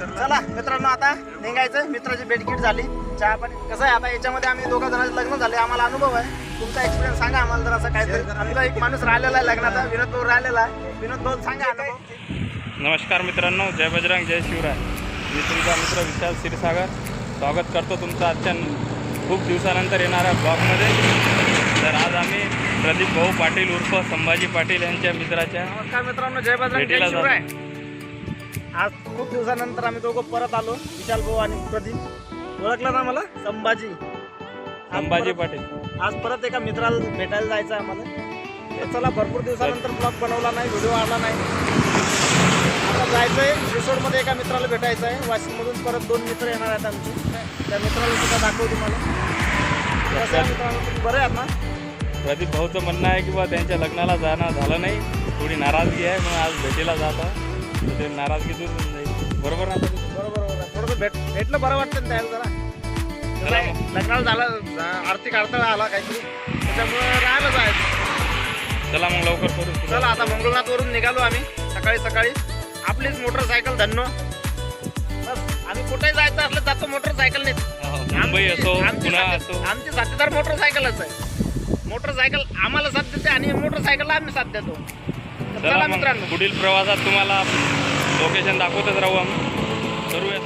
चला मित्रांनो आता निघायचं. मित्राची भेटकीट झाली. चहा पाणी कसं आहे? आता याच्यामध्ये आम्ही दोघा जणांचे लग्न झाले. आम्हाला अनुभव आहे. तुमचा एक्सपिरियन्स सांगा आम्हाला जर असं काहीतरी. आमचा एक माणूस राहिलेला आहे लग्नाचा विनोद भाऊ राहिलेला आहे. विनोद भाऊ सांगा अनुभव नमस्कार मित्रांनो जय बजरंग जय शिवराय. मी तुमचा मित्र विशाल क्षीरसागर. स्वागत करतो तुमचं आजच्या खूप दिवसानंतर येणाऱ्या ब्लॉगमध्ये. तर आज आम्ही प्रदीप भाऊ पाटील उर्फ संभाजी पाटील यांच्या मित्राच्या नमस्कार मित्रांनो जय बजरंग भेटीला जय शिवराय. आज खूप दिवसानंतर आम्ही दोघं परत आलो विशाल भाऊ आणि प्रदीप. ओळखलं ना मला? संभाजी. संभाजी पाटील. आज परत एका मित्राला भेटायला जायचं आहे आम्हाला. चला भरपूर दिवसानंतर ब्लॉग बनवला नाही व्हिडिओ आला नाही. आता जायचं आहे रिसोर्टमध्ये एका मित्राला भेटायचं आहे. वाशिममधून परत दोन मित्र येणार आहेत आमचे. त्या मित्राला सुद्धा दाखवू तुम्हाला बरे आहात ना? प्रदीप भाऊचं म्हणणं आहे की बा त्यांच्या लग्नाला जाणं झालं नाही. थोडी नाराजगी आहे म्हणून आज भेटीला जात ते नाराजगी दूर होऊन जाईल बरोबर ना? बरोबर थोडंसं भेट भेटलं बरं वाटतं ना त्याला जरा. लग्नाला झाला आर्थिक अडथळा आला काहीतरी. त्याच्यामुळे राहायला जायचं चला मग लवकर करू. चला आता मंगळनाथवरून निघालो आम्ही. सकाळी सकाळी. आपलीच मोटरसायकल धन्नो. बस. आम्ही कुठेही जायचं असलं जातो मोटरसायकल हो, मुंबई असो पुन्हा असो. आमची साथीदार मोटरसायकलच आहे. मोटरसायकल आम्हाला साथ देते आणि मोटरसायकलला आम्ही साथ देतो. तर चला चला मग. मित्रांनो. पुढील प्रवासात तुम्हाला लोकेशन दाखवतच राहू आम्ही. करूया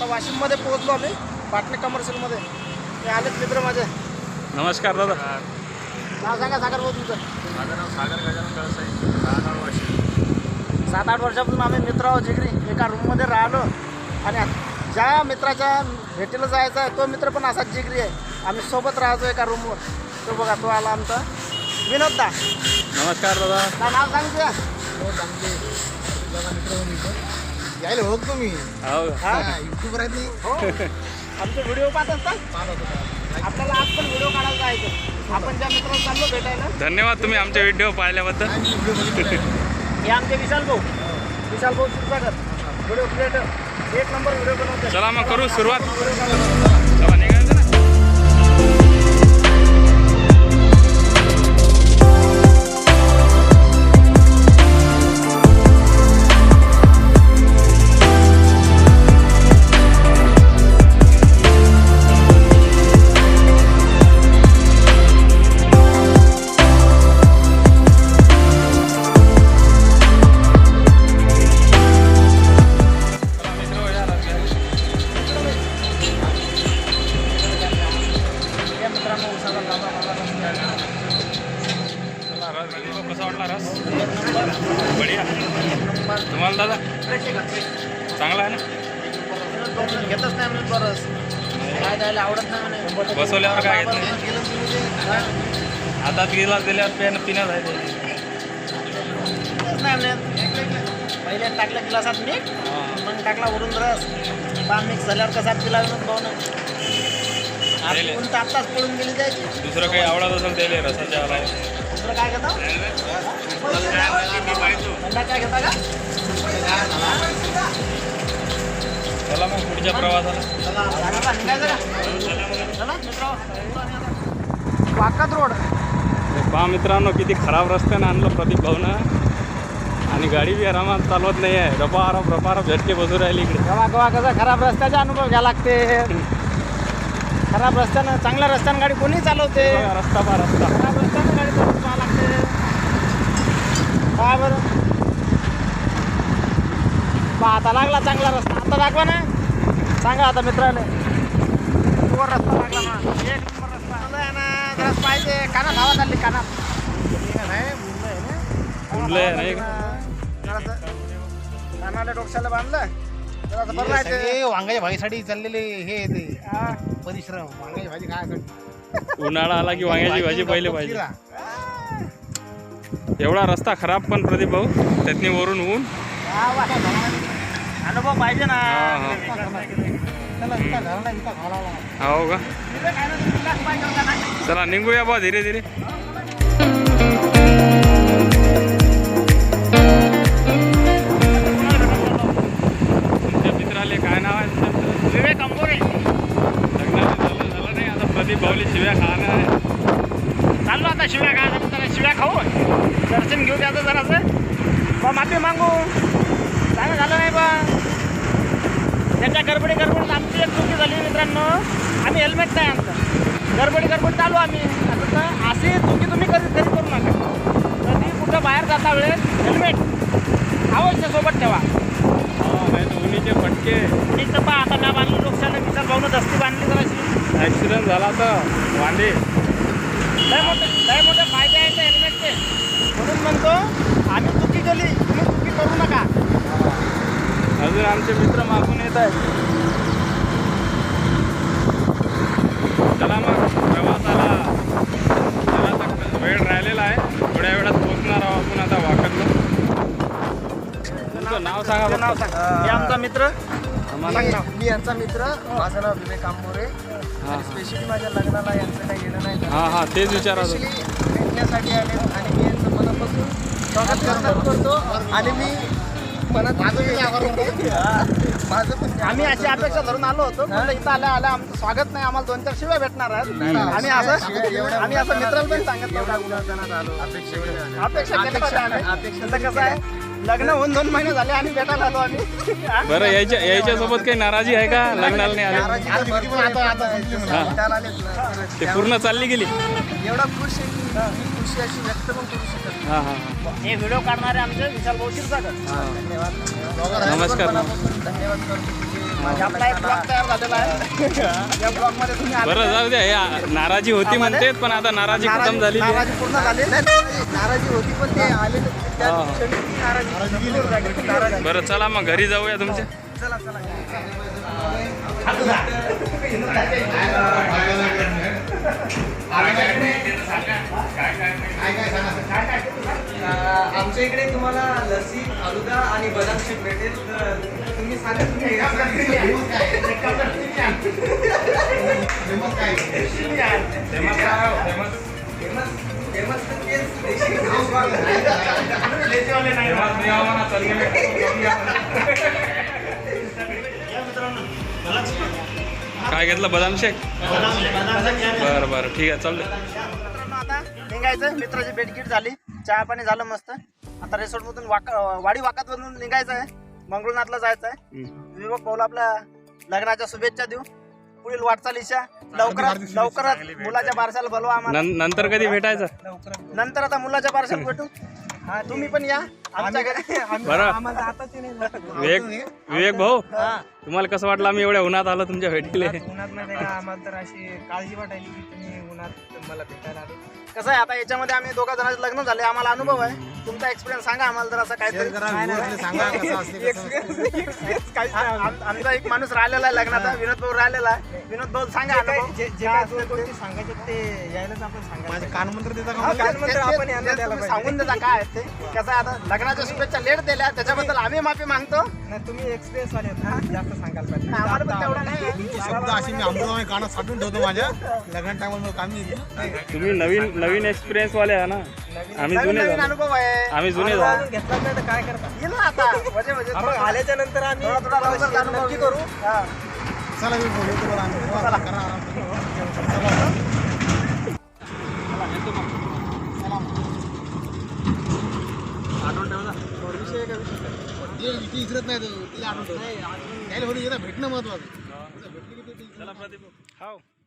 आता वाशिममध्ये पोहोचलो आम्ही पाटणे कमर्शियलमध्ये ते आलेच मित्र माझे. नमस्कार दादा. नाव सांगा सागर भाऊ तुमचं. माझं नाव सागर गजानन कळसाई. राहणार वाशिम सात आठ वर्षापासून आम्ही मित्र आहोत जिगरी. एका रूममध्ये राहिलो. आणि ज्या मित्राच्या भेटीला जायचा आहे तो मित्र पण असाच जिगरी आहे. आम्ही सोबत राहतो एका रूमवर तो बघा तो आला आमचा. विनोद दा. नमस्कार दादा. नाव सांग तुझ्या यायला ओळखतो मी हो हा युट्यूबर आहेत हो. आमचे व्हिडिओ पाहत असतात. आपल्याला आज पण व्हिडिओ काढायला जायचं आपण ज्या मित्राला चाललो भेटायला. धन्यवाद तुम्ही आमचे व्हिडिओ पाहिल्याबद्दल. हे आमचे विशाल भाऊ. विशाल भाऊ क्षीरसागर व्हिडिओ क्रिएटर एक नंबर व्हिडिओ बनवतात चला मग करू सुरुवात. बसवल्यावर काय घेत नाही गेलं तुम्ही ते, काय? हातात गिलास दिल्यावर पेन पिण्यात आहे नाही म्हणे. पहिले टाकलं गिलासात मीठ. मग टाकला वरून रस. पा मिक्स झाल्यावर कसा पिला आत्ताच पळून गेली जायची दुसरं काही आवडत असेल त्याला रसाच्या दुसरं काय घेता? थंडा काय घेता का? चला मग पुढच्या प्रवासाला. वाकत रोड. पहा मित्रांनो किती खराब रस्त्यानं आणलं प्रदीप भाऊनं. आणि गाडी बी आरामात चालवत नाही आहे रपारप रपारप झटके बसू राहिले इकडे. केव्हा केव्हा कसं खराब रस्त्याचे अनुभव घ्या लागते. खराब रस्त्यानं चांगल्या रस्त्यानं गाडी कोणी चालवते? रस्ता पहा रस्ता. खराब रस्त्यानं गाडी चालवून जावं लागते. काय बरं. पहा आता लागला चांगला रस्ता. आता दाखवा ना. सांगा आता मित्राले वर रस्ता लागला ना एक नंबर रस्ता. ना. जरा पाहिजे. कानात हवा चालली कानात. नाही कानाला डोक्याला बांधलं. वांग्याच्या भाजीसाठी चाललेले हे ते. परिश्रम. वांग्याची भाजी काय उन्हाळा आला की वांग्याची भाजी पहिले पाहिजे. एवढा रस्ता खराब पण प्रदीप भाऊ. त्यातनी वरून ऊन. हा. अनुभव पाहिजे ना हा, हा. हो का होता ना. चला निघूया बा धीरे धीरे गडबडी गडबडीत आमची एक चुकी झाली मित्रांनो. आम्ही हेल्मेट नाही आमचं गडबडी गडबड चालू आम्ही. आता तर अशी चुकी तुम्ही कधी कधी करू नका. कधी कुठं बाहेर जाता वेळेस हेल्मेट अवश्य सोबत ठेवा. हा, नाही तर उन्हीचे फटके उडीचं पा आता मी बांधली लोकशाला विचार भाऊन दस्ती बांधली जराशी ॲक्सिडेंट झाला तर वांदे. लय मोठे लय मोठे फायदे आहेत हेल्मेटचे म्हणून म्हणतो आम्ही चुकी केली तुम्ही चुकी करू नका. अजून आमचे मित्र मागून येत आहेत. चला मग प्रवासाला. वेळ राहिलेला आहे. थोड्या वेळात पोहोचणार आहोत आपण आता वाकडलं नाव सांगा नाव. सांग. हे आमचा मित्र. मी यांचा मित्र. माझं नाव विवेक आंबोरे. हां स्पेशली माझ्या लग्नाला यांचं काही येणं नाही हां हां तेच भेटण्यासाठी आले आणि मी यांचं मनापासून स्वागत करतो. करतो आणि मी आम्ही अशी अपेक्षा धरून आलो होतो. म्हणलं इथं आल्या आल्या आमचं स्वागत नाही. आम्हाला दोन चार शिवाय भेटणार आहेत. आम्ही असं आम्ही असं मित्राला पण सांगत नव्हतं. अपेक्षा. आता कसं आहे? लग्न होऊन दोन महिने झाले आणि भेटायला आलो आम्ही? बरं यायच्या यायच्यासोबत काही नाराजी आहे का? लग्नाला नाही आले. ते पूर्ण चालली गेली? एवढा खुश आहे की खुशी अशी व्यक्त पण करू शकत. हां हां हां. हे व्हिडिओ काढणारे आमचे विशाल भाऊ क्षीरसागर धन्यवाद नमस्कार. मनापासून धन्यवाद करतो आपला एक ब्लॉग तयार झालेला आहे या ब्लॉगमध्ये तुम्ही आले. बरं जाऊ द्या या नाराजी होती म्हणतेत पण आता नाराजी खतम झाली नाराजी पूर्ण झाली नाही, नाराजी होती पण ते आले त्या हा. क्षणी ती नाराजी दूर झाली. नाराजी बरं चला मग घरी जाऊया तुमच्या चला चला आमच्या इकडे तुम्हाला लस्सी फालुदा आणि बदाम शेक भेटेल तर तुम्ही तुम्ही फेमस तर तेच देशी घास काय घेतलं? बदाम शेक? बरं बरं. ठीक आहे चालतंय. मित्रांनो, आता निघायचं. मित्राची भेटगीट झाली. चहा पाणी झालं मस्त. आता रिसॉर्ट मधून वाका वाडी वाकात मधून निघायचं आहे. मंगळनाथला जायचं आहे. विवेक भाऊला आपल्या लग्नाच्या शुभेच्छा देऊ. पुढील वाटचालीच्या लवकरात लवकरात मुलाच्या बारशाला बोलवा आम्हाला. नं- नंतर कधी भेटायचं? नंतर आता मुलाच्या बारशाला भेटू. हा तुम्ही पण या. आमच्या घरी. बरं. विवेक विवेक भाऊ तुम्हाला कसं वाटलं? आम्ही एवढ्या उन्हात आलो तुमच्या भेटीले. उन्हात माहिती का आम्हाला तर अशी काळजी वाटायली की तुम्ही उन्हात मला भेटायला आले. कसं आहे आता याच्यामध्ये आम्ही दोघा जणांचे लग्न झाले. आम्हाला अनुभव आहे. तुमचा एक्सपिरियन्स सांगा आम्हाला जर असं काहीतरी. काही- आमचा एक माणूस राहिलेला आहे लग्नाचा विनोद भाऊ राहिलेला आहे. विनोद भाऊ सांगा. जे काय सांगायचे ते यायलाच आपण सांगायचं माझे कानमंत्र देता ते- ते- ते- ते तुम्ही सांगून देता काय आहे ते? कसं आहे आता? लग्नाच्या शुभेच्छा लेट दिल्या त्याच्याबद्दल आम्ही माफी मागतो. नाही तुम्ही एक्सपिरियन्स वाले आहेत ना, जास्त सांगायला पाहिजे. आम्हाला पण तेवढं नाही. शब्द अशी मी अमृतमय कानात साठवून ठेवतो माझ्या. लग्न टायमाला मला कामी येते तुम्ही नवीन नवीन एक्सपिरियन्स वाले आहे ना. आम्ही नवीन जुने नवीन झालो. अनुभव आहे. आम्ही जुने झालो. घेतला नाही तर काय करता? येईल ना आता. म्हणजे म्हणजे आपण आल्याच्यानंतर आम्ही थोडा लवकर अनुभव नक्की घेऊ. करू. हा. चला मी आम्ही. करा आराम आठवण ठेवा विषय का? विषय? विसरत नाही तिला आठवण नाही भेटणं महत्वाचं. भेटली की ते